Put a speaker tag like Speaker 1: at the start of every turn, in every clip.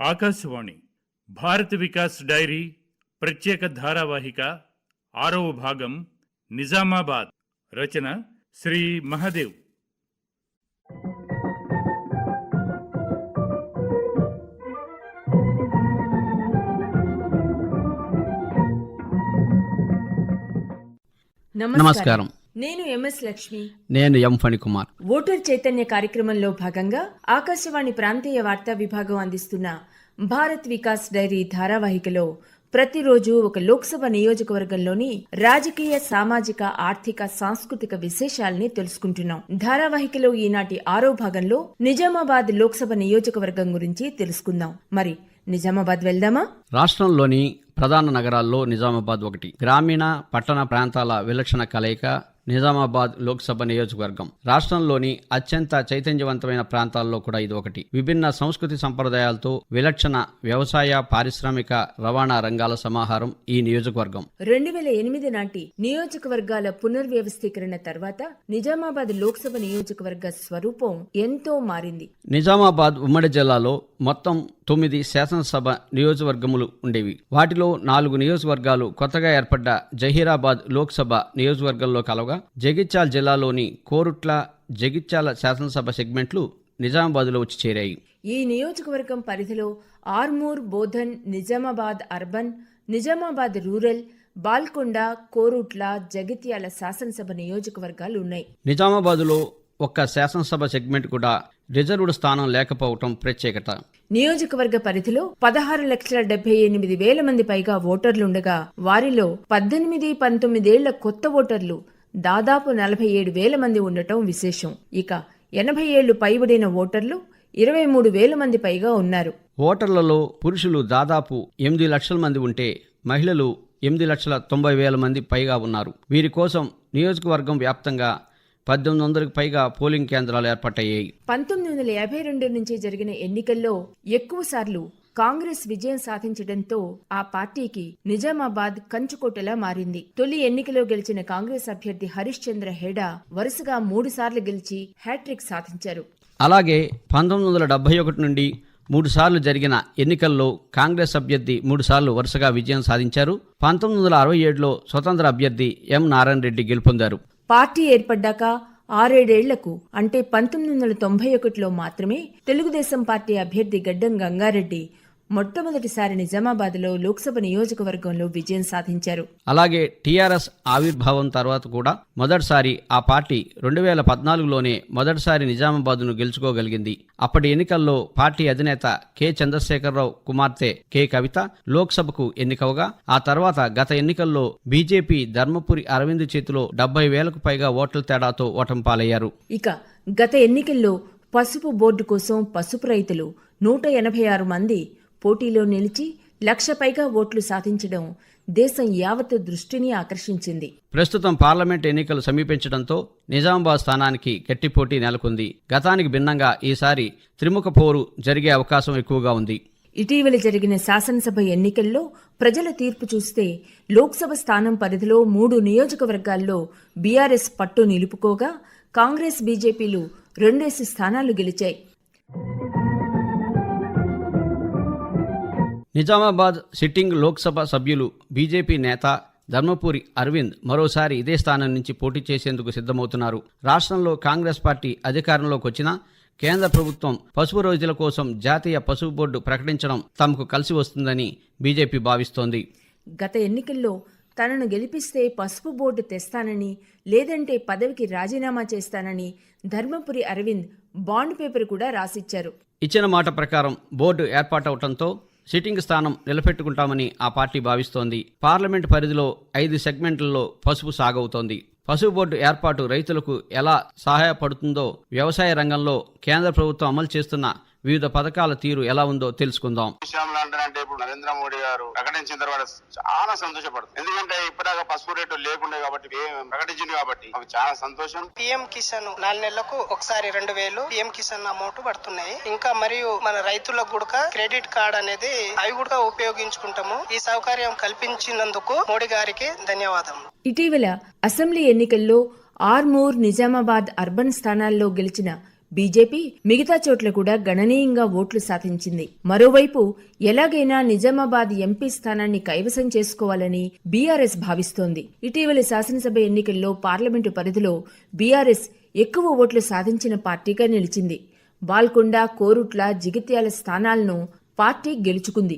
Speaker 1: ఆకాశవాణి భారత వికాస్ డైరీ ప్రత్యేక ధారావాహిక ఆరవ భాగం నిజామాబాద్ రచన శ్రీ మహదేవ్.
Speaker 2: నమస్కారం.
Speaker 3: నేను ఎంఎస్ లక్ష్మి.
Speaker 2: నేను ఎం ఫణికుమార్.
Speaker 3: ఓటర్ చైతన్య కార్యక్రమంలో భాగంగా ఆకాశవాణి ప్రాంతీయ వార్తా విభాగం అందిస్తున్న భారత్ వికాస్ డైరీ ధారావాహికలో ప్రతిరోజు ఒక లోక్సభ నియోజకవర్గంలోని రాజకీయ సామాజిక ఆర్థిక సాంస్కృతిక విశేషాల్ని తెలుసుకుంటున్నాం. ధారావాహికలో ఈనాటి ఆరో భాగంలో నిజామాబాద్ లోక్సభ నియోజకవర్గం గురించి తెలుసుకుందాం. మరి నిజామాబాద్ వెళ్దామా?
Speaker 2: రాష్ట్రంలోని ప్రధాన నగరాల్లో నిజామాబాద్ ఒకటి. గ్రామీణ పట్టణ ప్రాంతాల విలక్షణ కలయిక నిజామాబాద్ లోక్సభ నియోజకవర్గం. రాష్ట్రంలోని అత్యంత చైతన్యవంతమైన ప్రాంతాల్లో కూడా ఇది ఒకటి. విభిన్న సంస్కృతి సంప్రదాయాలతో విలక్షణ వ్యవసాయ పారిశ్రామిక రవాణా రంగాల సమాహారం ఈ నియోజకవర్గం.
Speaker 3: రెండు వేల ఎనిమిది నాటి నియోజకవర్గాల పునర్వ్యవస్థీకరణ తర్వాత నిజామాబాద్ లోక్సభ నియోజకవర్గ స్వరూపం ఎంతో మారింది.
Speaker 2: నిజామాబాద్ ఉమ్మడి జిల్లాలో మొత్తం తొమ్మిది శాసనసభ నియోజకవర్గములు ఉండేవి. వాటిలో నాలుగు నియోజకవర్గాలు కొత్తగా ఏర్పడ్డ జహీరాబాద్ లోక్సభ నియోజకవర్గంలో కలవగా జగిత్యాల జిల్లాలోని కోరుట్ల జగిత్యాల శాసనసభ సెగ్మెంట్లు నిజామాబాద్లో వచ్చి చేరాయి.
Speaker 3: ఈ నియోజకవర్గం పరిధిలో ఆర్మూర్ బోధన్ నిజామాబాద్ అర్బన్ నిజామాబాద్ రూరల్ బాల్కొండ కోరుట్ల జగిత్యాల శాసనసభ నియోజకవర్గాలు ఉన్నాయి.
Speaker 2: నిజామాబాదులో ఒక్క శాసనసభ సెగ్మెంట్ కూడా రిజర్వ్డ్ స్థానం లేకపోవటం ప్రత్యేకత.
Speaker 3: నియోజకవర్గ పరిధిలో పదహారు లక్షల డెబ్బై ఎనిమిది వేల మంది పైగా ఓటర్లుండగా వారిలో పద్దెనిమిది పంతొమ్మిదేళ్ళ కొత్త ఓటర్లు దాదాపు నలభై ఏడు వేల మంది ఉండటం విశేషం. ఇక ఎనభై ఏళ్ళు పైబడిన ఓటర్లు ఇరవై మూడు వేల మంది పైగా ఉన్నారు.
Speaker 2: ఓటర్లలో పురుషులు దాదాపు ఎనిమిది లక్షల మంది ఉంటే మహిళలు ఎనిమిది లక్షల తొంభై వేల మంది పైగా ఉన్నారు. వీరి కోసం నియోజకవర్గం వ్యాప్తంగా పద్దెనిమిది వందలకు పైగా పోలింగ్ కేంద్రాలు ఏర్పాటయ్యాయి
Speaker 3: పంతొమ్మిది వందల యాభై రెండు నుంచి జరిగిన ఎన్నికల్లో ఎక్కువ సార్లు కాంగ్రెస్ విజయం సాధించడంతో ఆ పార్టీకి నిజామాబాద్ కంచుకోటలా మారింది. తొలి ఎన్నికలో గెలిచిన కాంగ్రెస్ అభ్యర్థి హరీష్ చంద్ర హేడా వరుసగా మూడు సార్లు గెలిచి హ్యాట్రిక్ సాధించారు.
Speaker 2: అలాగే పంతొమ్మిది వందల డెబ్బై ఒకటి నుండి మూడుసార్లు జరిగిన ఎన్నికల్లో కాంగ్రెస్ అభ్యర్థి మూడుసార్లు వరుసగా విజయం సాధించారు. పంతొమ్మిది వందల అరవై ఏడులో స్వతంత్ర అభ్యర్థి ఎం నారాయణ రెడ్డి గెలుపొందారు.
Speaker 3: పార్టీ ఏర్పడ్డాక ఆరేడేళ్ళకు అంటే పంతొమ్మిది వందల తొంభై ఒకటిలో మాత్రమే తెలుగుదేశం పార్టీ అభ్యర్థి గడ్డం గంగారెడ్డి మొట్టమొదటిసారి నిజామాబాద్లో లోక్సభ నియోజకవర్గంలో విజయం సాధించారు.
Speaker 2: అలాగే టీఆర్ఎస్ ఆవిర్భావం తర్వాత కూడా మొదటిసారి ఆ పార్టీ రెండు వేల పద్నాలుగులోనే మొదటిసారి నిజామాబాద్ను గెలుచుకోగలిగింది. అప్పటి ఎన్నికల్లో పార్టీ అధినేత కె. చంద్రశేఖరరావు కుమార్తె కె. కవిత లోక్సభకు ఎన్నికవగా ఆ తర్వాత గత ఎన్నికల్లో బీజేపీ ధర్మపురి అరవింద్ చేతిలో డెబ్బై వేలకు పైగా ఓట్ల తేడాతో ఓటమి పాలయ్యారు.
Speaker 3: ఇక గత ఎన్నికల్లో పసుపు బోర్డు కోసం పసుపు రైతులు నూట ఎనభై ఆరు మంది పోటీలో నిలిచి లక్ష పైగా ఓట్లు సాధించడం దేశం యావత్తు దృష్టిని ఆకర్షించింది.
Speaker 2: ప్రస్తుతం పార్లమెంట్ ఎన్నికలు సమీపించడంతో నిజామాబాద్ స్థానానికి గట్టి పోటీ నెలకొంది. గతానికి భిన్నంగా ఈసారి త్రిముఖ పోరు జరిగే అవకాశం ఎక్కువగా ఉంది.
Speaker 3: ఇటీవల జరిగిన శాసనసభ ఎన్నికల్లో ప్రజల తీర్పు చూస్తే లోక్సభ స్థానం పరిధిలో మూడు నియోజకవర్గాల్లో బీఆర్ఎస్ పట్టు నిలుపుకోగా కాంగ్రెస్ బీజేపీలు రెండేసి స్థానాలు గెలిచాయి.
Speaker 2: నిజామాబాద్ సిట్టింగ్ లోక్సభ సభ్యులు బీజేపీ నేత ధర్మపురి అరవింద్ మరోసారి ఇదే స్థానం నుంచి పోటీ చేసేందుకు సిద్ధమవుతున్నారు. రాష్ట్రంలో కాంగ్రెస్ పార్టీ అధికారంలోకి వచ్చినా కేంద్ర ప్రభుత్వం పసుపు రోజుల కోసం జాతీయ పసుపు బోర్డు ప్రకటించడం తమకు కలిసి వస్తుందని బీజేపీ భావిస్తోంది.
Speaker 3: గత ఎన్నికల్లో తనను గెలిపిస్తే పసుపు బోర్డు తెస్తానని లేదంటే పదవికి రాజీనామా చేస్తానని ధర్మపురి అరవింద్ బాండ్ పేపర్ కూడా రాసిచ్చారు.
Speaker 2: ఇచ్చిన మాట ప్రకారం బోర్డు ఏర్పాటవటంతో సిట్టింగ్ స్థానం నిలబెట్టుకుంటామని ఆ పార్టీ భావిస్తోంది. పార్లమెంట్ పరిధిలో ఐదు సెగ్మెంట్లలో పసుపు సాగవుతోంది. పసుపు బోర్డు ఏర్పాటు రైతులకు ఎలా సహాయపడుతుందో వ్యవసాయ రంగంలో కేంద్ర ప్రభుత్వం అమలు చేస్తున్న వివిధ పథకాల తీరు ఎలా ఉందో తెలుసుకుందాం.
Speaker 4: విషయంలో అంటే ఇప్పుడు నరేంద్ర మోడీ గారు ప్రకటించిన తర్వాత చాలా సంతోషపడుతుంది. ఎందుకంటే ఇప్పటిదాకా పసుపు రేటు లేకుండే కాబట్టి ఏ- ప్రకటించింది కాబట్టి మాకు చాలా సంతోషం.
Speaker 5: పిఎం కిసాన్ నాలుగు నెలలకు ఒకసారి రెండు వేలు పిఎం కిసాన్ అమౌంట్ పడుతున్నాయి. ఇంకా మరియు మన రైతులకు కూడా క్రెడిట్ కార్డ్ అనేది అవి కూడా ఉపయోగించుకుంటాము. ఈ సౌకర్యం కల్పించినందుకు మోడీ గారికి ధన్యవాదం
Speaker 3: ఇటీవల అసెంబ్లీ ఎన్నికల్లో ఆర్మూర్ నిజామాబాద్ అర్బన్ స్థానాల్లో గెలిచిన బీజేపీ మిగతా చోట్ల కూడా గణనీయంగా ఓట్లు సాధించింది. మరోవైపు ఎలాగైనా నిజామాబాద్ ఎంపీ స్థానాన్ని కైవసం చేసుకోవాలని బీఆర్ఎస్ భావిస్తోంది. ఇటీవలి శాసనసభ ఎన్నికల్లో పార్లమెంటు పరిధిలో బీఆర్ఎస్ ఎక్కువ ఓట్లు సాధించిన పార్టీగా నిలిచింది. బాల్కొండ కోరుట్ల జిగిత్యాల స్థానాలను పార్టీ గెలుచుకుంది.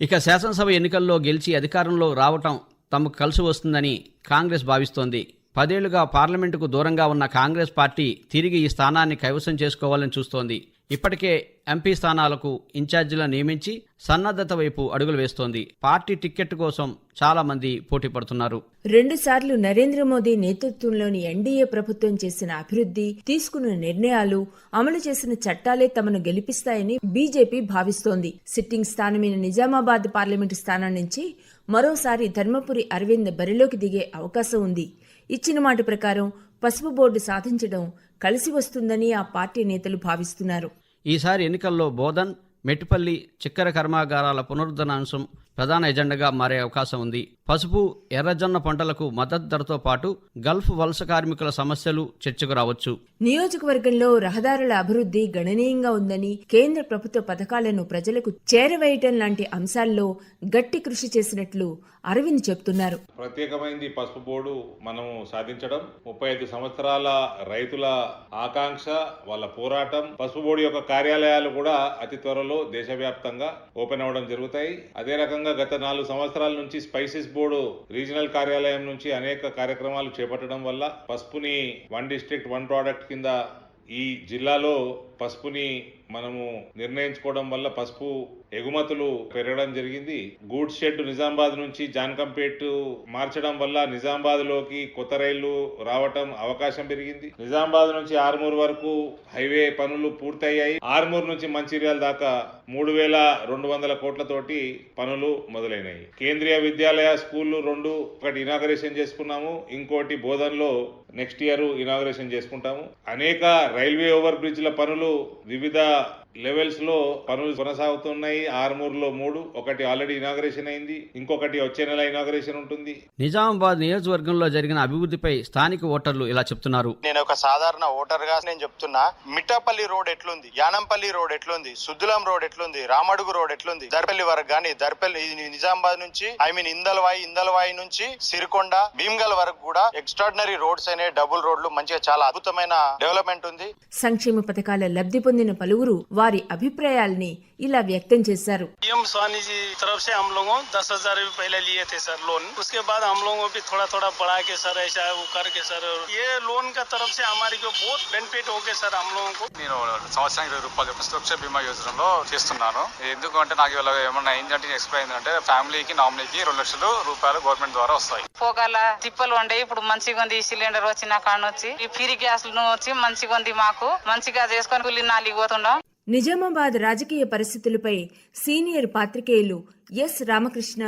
Speaker 2: ఇక శాసనసభ ఎన్నికల్లో గెలిచి అధికారంలో రావటం తమకు కలిసి వస్తుందని కాంగ్రెస్ భావిస్తోంది. పదేళ్ళుగా పార్లమెంటుకు దూరంగా ఉన్న కాంగ్రెస్ పార్టీ తిరిగి ఈ స్థానాన్ని కైవసం చేసుకోవాలని చూస్తోంది. ఇప్పటికే ఎంపీ స్థానాలకు ఇన్ఛార్జీలను నియమించి సన్నద్ధత వైపు అడుగులు వేస్తోంది. పార్టీ టిక్కెట్ కోసం చాలా మంది పోటీ పడుతున్నారు.
Speaker 3: రెండుసార్లు నరేంద్ర మోదీ నేతృత్వంలోని ఎన్డీఏ ప్రభుత్వం చేసిన అభివృద్ధి తీసుకున్న నిర్ణయాలు అమలు చేసిన చట్టాలే తమను గెలిపిస్తాయని బీజేపీ భావిస్తోంది. సిట్టింగ్ స్థానమైన నిజామాబాద్ పార్లమెంటు స్థానం నుంచి మరోసారి ధర్మపురి అరవింద్ బరిలోకి దిగే అవకాశం ఉంది. ఇచ్చిన మాట ప్రకారం పసుపు బోర్డు సాధించడం కలిసి వస్తుందని ఆ పార్టీ నేతలు భావిస్తున్నారు.
Speaker 2: ఈసారి ఎన్నికల్లో బోధన్ మెట్టిపల్లి చక్కెర కర్మాగారాల పునరుద్ధరణ అంశం ప్రధాన ఎజెండాగా మారే అవకాశం ఉంది. పసుపు ఎర్రజొన్న పంటలకు మద్దతు ధరతో పాటు గల్ఫ్ వలస కార్మికుల సమస్యలు చర్చకు రావచ్చు.
Speaker 3: నియోజకవర్గంలో రహదారుల అభివృద్ధి గణనీయంగా ఉందని కేంద్ర ప్రభుత్వ పథకాలను ప్రజలకు చేరవేయటం లాంటి అంశాల్లో గట్టి కృషి చేసినట్లు అరవింద్ చెప్తున్నారు
Speaker 6: ప్రత్యేకమైంది పసుపు బోర్డు మనము సాధించడం. ముప్పై ఐదు సంవత్సరాల రైతుల ఆకాంక్ష వాళ్ళ పోరాటం పసుపు బోర్డు యొక్క కార్యాలయాలు కూడా అతి త్వరలో దేశవ్యాప్తంగా ఓపెన్ అవ్వడం జరుగుతాయి. అదే రకంగా గత నాలుగు సంవత్సరాల నుంచి స్పైసెస్ బోర్డు రీజనల్ కార్యాలయం నుంచి అనేక కార్యక్రమాలు చేపట్టడం వల్ల పసుపుని వన్ డిస్ట్రిక్ట్ వన్ ప్రోడక్ట్ కింద ఈ జిల్లాలో పసుపుని మనము నిర్ణయించుకోవడం వల్ల పసుపు ఎగుమతులు పెరగడం జరిగింది. గూడ్స్ షెడ్ నిజామాబాద్ నుంచి జాన్కంపేట్ మార్చడం వల్ల నిజామాబాద్లోకి కొత్త రైళ్ళు రావటం అవకాశం పెరిగింది. నిజామాబాద్ నుంచి ఆర్మూర్ వరకు హైవే పనులు పూర్తయ్యాయి. ఆర్మూర్ నుంచి మంచిర్యాల దాకా మూడు వేల రెండు వందల కోట్లతోటి పనులు మొదలైనాయి. కేంద్రీయ విద్యాలయ స్కూళ్ళు రెండు ఒకటి ఇనాగరేషన్ చేసుకున్నాము. ఇంకోటి బోధనలో నెక్స్ట్ ఇయర్ ఇనాగరేషన్ చేసుకుంటాము. అనేక రైల్వే ఓవర్ బ్రిడ్జ్ల పనులు వివిధ లెవెల్స్లో పనులు కొనసాగుతున్నాయి. ఆర్మూర్లో మూడు ఒకటి ఆల్రెడీ ఇనాగరేషన్ అయింది. ఇంకొకటి వచ్చే నెల ఇనాగరేషన్ ఉంటుంది.
Speaker 2: నిజామాబాద్ నియోజకవర్గంలో జరిగిన అభివృద్ధిపై స్థానిక ఓటర్లు ఇలా చెప్తున్నారు.
Speaker 7: నేను ఒక సాధారణ ఓటర్గా నేను చెప్తున్నా మిట్టపల్లి రోడ్ ఎట్లుంది? యానంపల్లి రోడ్ ఎట్లుంది? సుద్దులం రోడ్ ఎట్లుంది? రామడుగు రోడ్ ఎట్లుంది? దర్పల్లి వరకు గానీ దర్పల్లి నిజామాబాద్ నుంచి ఐ మీన్ ఇందల్వాయి ఇందల్వాయి నుంచి సిరికొండ భీమ్గల్ వరకు కూడా ఎక్స్ట్రాడినరీ రోడ్స్ అనే డబుల్ రోడ్లు మంచిగా చాలా అద్భుతమైన డెవలప్మెంట్ ఉంది.
Speaker 3: సంక్షేమ పథకాల లబ్ధి పొందిన పలువురు వారి అభిప్రాయాల్ని ఇలా వ్యక్తం చేశారు
Speaker 8: पीएम स्वामी जी तरफ से हम लोगों दस हजार भी पहले लिए थे सर लोन उसके बाद हम लोगों को भी थोड़ा थोड़ा बढ़ा के सर ऐसा वो करके सर ये लोन का तरफ से हमारी को बहुत बेनिफिट हो गए सर हम लोगों को
Speaker 9: నేను సంవత్సరానికి ఇరవై రూపాయలు చెప్పి సురక్ష బీమా యోజనలో చేస్తున్నాను ఎందుకంటే నాకు ఇవాళ ఏమన్నా అయిందంటే ఎక్స్ప్లెయిన్ అయిందంటే ఫ్యామిలీకి నామినీకి రెండు లక్షలు రూపాయలు గవర్నమెంట్ ద్వారా వస్తాయి
Speaker 10: పోగల తిప్పలు ఉండే ఇప్పుడు మంచిగా ఉంది ఈ సిలిండర్ వచ్చిన కాడ వచ్చి ఈ ఫ్రీ గ్యాస్ వచ్చి మంచిగా ఉంది మాకు మంచిగా చేసుకొని కూలి నాలుగు పోతుండం
Speaker 3: నిజామాబాద్ రాజకీయ పరిస్థితులపై సీనియర్ పాత్రికేయులు ఎస్ రామకృష్ణ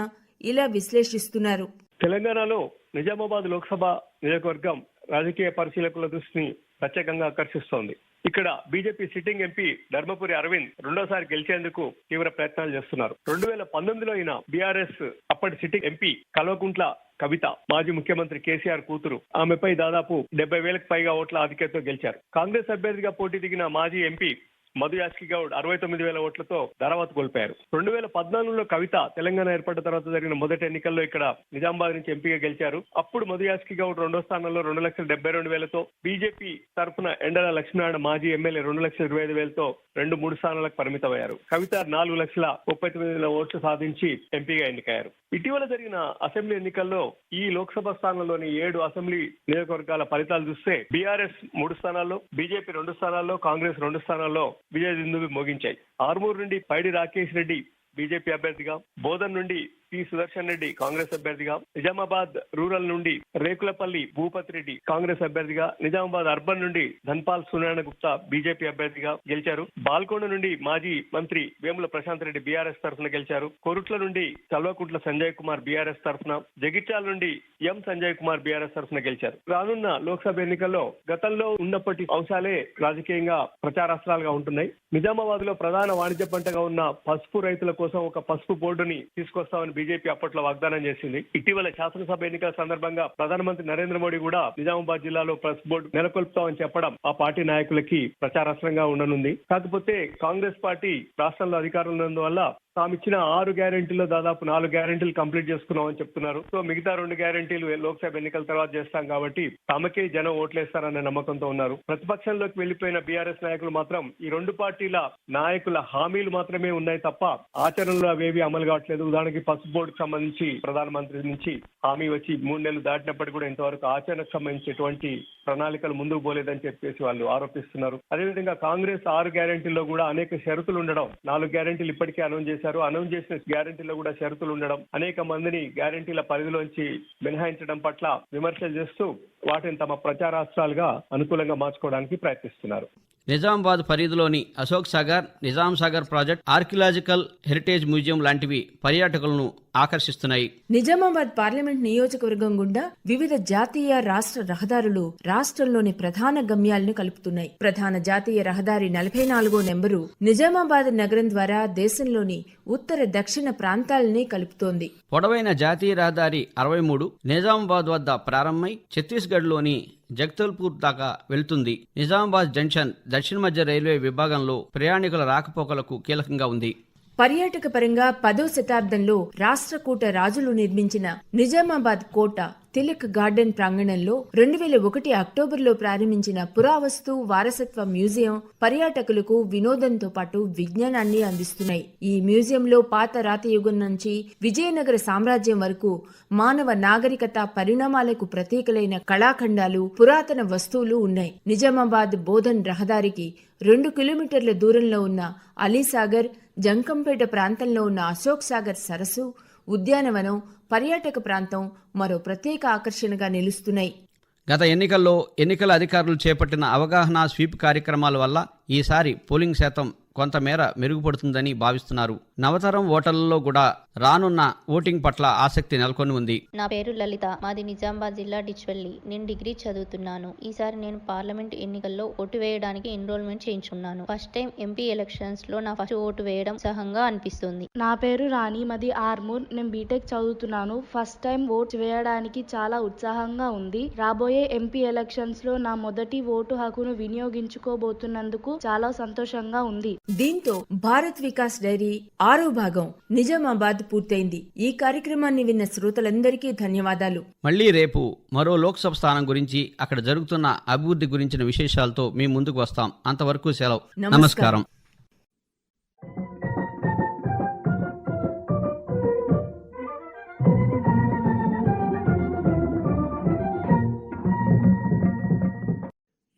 Speaker 3: ఇలా విశ్లేషిస్తున్నారు.
Speaker 11: తెలంగాణలో నిజామాబాద్ లోక్సభ నియోజకవర్గం రాజకీయ పరిశీలకుల దృష్టిని ప్రత్యేకంగా ఆకర్షిస్తోంది. ఇక్కడ BJP sitting MP Dharmapuri Arvind రెండోసారి గెలిచేందుకు తీవ్ర ప్రయత్నాలు చేస్తున్నారు. రెండు వేల పంతొమ్మిదిలో అయిన బీఆర్ఎస్ అప్పటి సిట్టింగ్ ఎంపీ కల్వకుంట్ల కవిత మాజీ ముఖ్యమంత్రి కేసీఆర్ కూతురు ఆమెపై దాదాపు డెబ్బై వేలకు పైగా ఓట్ల ఆధిక్యతతో గెలిచారు. కాంగ్రెస్ అభ్యర్థిగా పోటీ దిగిన మాజీ ఎంపీ మధు యాస్కి గౌడ్ అరవై తొమ్మిది వేల ఓట్లతో ధరవాత కోల్పోయారు. రెండు వేల పద్నాలుగులో కవిత తెలంగాణ ఏర్పడిన తర్వాత జరిగిన మొదటి ఎన్నికల్లో ఇక్కడ నిజామాబాద్ నుంచి ఎంపీగా గెలిచారు. అప్పుడు మధు యాస్కి గౌడ్ రెండో స్థానంలో రెండు లక్షల డెబ్బై రెండు వేలతో బీజేపీ తరఫున ఎండల లక్ష్మీనారాయణ మాజీ ఎమ్మెల్యే రెండు లక్షల ఇరవై ఐదు వేలతో రెండు మూడు స్థానాలకు పరిమితమయ్యారు. కవిత నాలుగు లక్షల ముప్పై తొమ్మిది వేల ఓట్లు సాధించి ఎంపీగా ఎన్నికయ్యారు. ఇటీవల జరిగిన అసెంబ్లీ ఎన్నికల్లో ఈ లోక్సభ స్థానంలోని ఏడు అసెంబ్లీ నియోజకవర్గాల ఫలితాలు చూస్తే బీఆర్ఎస్ మూడు స్థానాల్లో బీజేపీ రెండు స్థానాల్లో కాంగ్రెస్ రెండు స్థానాల్లో విజయ దిందులు మోగించాయి. ఆర్మూర్ నుండి పైడి రాకేష్ రెడ్డి బీజేపీ అభ్యర్థిగా. బోధన్ నుండి పి సుదర్శన్ రెడ్డి కాంగ్రెస్ అభ్యర్థిగా నిజామాబాద్ రూరల్ నుండి రేకులపల్లి భూపతి రెడ్డి కాంగ్రెస్ అభ్యర్థిగా నిజామాబాద్ అర్బన్ నుండి ధన్పాల్ సునారాయణ గుప్తా బీజేపీ అభ్యర్థిగా గెలిచారు. బాల్కొండ నుండి మాజీ మంత్రి వేముల ప్రశాంత్ రెడ్డి బీఆర్ఎస్ తరఫున గెలిచారు. కొరుట్ల నుండి చల్వకుంట్ల సంజయ్ కుమార్ బీఆర్ఎస్ తరఫున జగిత్యాల నుండి ఎం సంజయ్ కుమార్ బీఆర్ఎస్ తరఫున గెలిచారు. రానున్న లోక్సభ ఎన్నికల్లో గతంలో ఉన్నప్పటి అంశాలే రాజకీయంగా ప్రచారాస్త్రాలుగా ఉంటున్నాయి. నిజామాబాద్లో ప్రధాన వాణిజ్య పంటగా ఉన్న పసుపు రైతుల కోసం ఒక పసుపు బోర్డుని తీసుకొస్తామని బీజేపీ అప్పట్లో వాగ్దానం చేసింది. ఇటీవల శాసనసభ ఎన్నికల సందర్భంగా ప్రధానమంత్రి నరేంద్ర మోడీ కూడా నిజామాబాద్ జిల్లాలో ప్రెస్ బోర్డు నెలకొల్పుతామని చెప్పడం ఆ పార్టీ నాయకులకి ప్రచారాస్త్రంగా ఉండనుంది. కాకపోతే కాంగ్రెస్ పార్టీ రాష్ట్రంలో అధికారంలో ఉన్నందువల్ల తాము ఇచ్చిన ఆరు గ్యారెంటీలో దాదాపు నాలుగు గ్యారెంటీలు కంప్లీట్ చేసుకున్నామని చెప్తున్నారు. సో మిగతా రెండు గ్యారెంటీలు లోక్సభ ఎన్నికల తర్వాత చేస్తాం కాబట్టి తమకే జనం ఓట్లేస్తారనే నమ్మకంతో ఉన్నారు. ప్రతిపక్షంలోకి వెళ్ళిపోయిన బీఆర్ఎస్ నాయకులు మాత్రం ఈ రెండు పార్టీల నాయకుల హామీలు మాత్రమే ఉన్నాయి తప్ప ఆచరణలో అవేవి అమలు కావట్లేదు. ఉదాహరణకి పసుపు బోర్డుకు సంబంధించి ప్రధానమంత్రి నుంచి హామీ వచ్చి మూడు నెలలు దాటినప్పటికీ కూడా ఇంతవరకు ఆచరణకు సంబంధించి ఎటువంటి ప్రణాళికలు ముందుకు పోలేదని చెప్పేసి వాళ్ళు ఆరోపిస్తున్నారు. అదేవిధంగా కాంగ్రెస్ ఆరు గ్యారెంటీల్లో కూడా అనేక షరతులు ఉండడం నాలుగు గ్యారంటీలు ఇప్పటికే అనౌన్స్ చేశారు. అనౌన్స్ చేసిన గ్యారంటీలో కూడా షరతులు ఉండడం అనేక మందిని గ్యారెంటీల పరిధిలోంచి మినహాయించడం పట్ల విమర్శలు చేస్తూ వాటిని తమ ప్రచారాస్త్రాలుగా అనుకూలంగా మార్చుకోవడానికి ప్రయత్నిస్తున్నారు.
Speaker 2: నిజామాబాద్ పరిధిలోని Ashok Sagar Nizam Sagar project archaeological heritage museum లాంటివి పర్యాటకులను ఆకర్షిస్తున్నాయి.
Speaker 3: నిజామాబాద్ పార్లమెంట్ నియోజకవర్గం గుండా వివిధ జాతీయ రాష్ట్ర రహదారులు రాష్ట్రంలోని ప్రధాన గమ్యాలను కలుపుతున్నాయి. ప్రధాన జాతీయ రహదారి నలభై నాలుగో నెంబరు నిజామాబాద్ నగరం ద్వారా దేశంలోని ఉత్తర దక్షిణ ప్రాంతాలని కలుపుతోంది.
Speaker 2: పొడవైన జాతీయ రహదారి అరవై మూడు నిజామాబాద్ వద్ద ప్రారంభమై ఛత్తీస్గఢ్లోని జగదల్పూర్ దాకా వెళ్తుంది. నిజామాబాద్ జంక్షన్ దక్షిణ మధ్య రైల్వే విభాగంలో ప్రయాణికుల రాకపోకలకు కీలకంగా ఉంది.
Speaker 3: పర్యాటక పరంగా పదో శతాబ్దంలో రాష్ట్రకూట రాజులు నిర్మించిన నిజామాబాద్ కోట తిలక్ గార్డెన్ ప్రాంగణంలో రెండు వేల ఒకటి అక్టోబర్లో ప్రారంభించిన పురావస్తు వారసత్వ మ్యూజియం పర్యాటకులకు వినోదంతో పాటు విజ్ఞానాన్ని అందిస్తున్నాయి. ఈ మ్యూజియంలో పాత రాతయుగం నుంచి విజయనగర సామ్రాజ్యం వరకు మానవ నాగరికత పరిణామాలకు ప్రతీకలైన కళాఖండాలు పురాతన వస్తువులు ఉన్నాయి. నిజామాబాద్ బోధన్ రహదారికి రెండు కిలోమీటర్ల దూరంలో ఉన్న అలీసాగర్ జంకంపేట ప్రాంతంలో ఉన్న అశోక్ సాగర్ సరస్సు ఉద్యానవనం పర్యాటక ప్రాంతం మరో ప్రత్యేక ఆకర్షణగా నిలుస్తున్నాయి.
Speaker 2: గత ఎన్నికల్లో ఎన్నికల అధికారులు చేపట్టిన అవగాహన స్వీప్ కార్యక్రమాల వల్ల ఈసారి పోలింగ్ శాతం కొంతమేర మెరుగుపడుతుందని భావిస్తున్నారు. నవతరం ఓటర్లలో కూడా రానున్న ఓటింగ్ పట్ల ఆసక్తి నెలకొని ఉంది.
Speaker 12: నా పేరు లలిత. మాది నిజామాబాద్ జిల్లా డిచ్వెల్లి. నేను డిగ్రీ చదువుతున్నాను. ఈసారి నేను పార్లమెంట్ ఎన్నికల్లో ఓటు వేయడానికి ఎన్రోల్మెంట్ చేయించుకున్నాను ఫస్ట్ టైం ఎంపీ ఎలక్షన్స్లో నా ఫస్ట్ ఓటు వేయడం ఉత్సాహంగా అనిపిస్తుంది.
Speaker 13: నా పేరు రాణి. మది ఆర్మూర్. నేను బీటెక్ చదువుతున్నాను. ఫస్ట్ టైం ఓట్ వేయడానికి చాలా ఉత్సాహంగా ఉంది. రాబోయే ఎంపీ ఎలక్షన్స్లో నా మొదటి ఓటు హక్కును వినియోగించుకోబోతున్నందుకు చాలా సంతోషంగా ఉంది.
Speaker 3: దీంతో భారత్ వికాస్ డైరీ ఆరో భాగం నిజామాబాద్ పూర్తయింది. ఈ కార్యక్రమాన్ని విన్న శ్రోతలందరికీ ధన్యవాదాలు.
Speaker 2: మళ్ళీ రేపు మరో లోక్సభ స్థానం గురించి అక్కడ జరుగుతున్న అభివృద్ధి గురించిన విశేషాలతో మీ ముందుకు వస్తాం. అంతవరకు సెలవు.
Speaker 3: నమస్కారం.
Speaker 2: నమస్కారం.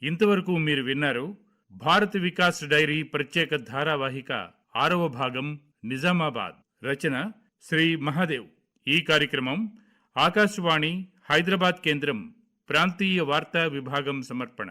Speaker 1: ఇంతవరకు మీరు విన్నారు భారత్ వికాస్ డైరీ ప్రత్యేక ధారావాహిక ఆరవ భాగం నిజామాబాద్. రచన శ్రీ మహాదేవ్. ఈ కార్యక్రమం ఆకాశవాణి హైదరాబాద్ కేంద్రం ప్రాంతీయ వార్తా విభాగం సమర్పణ.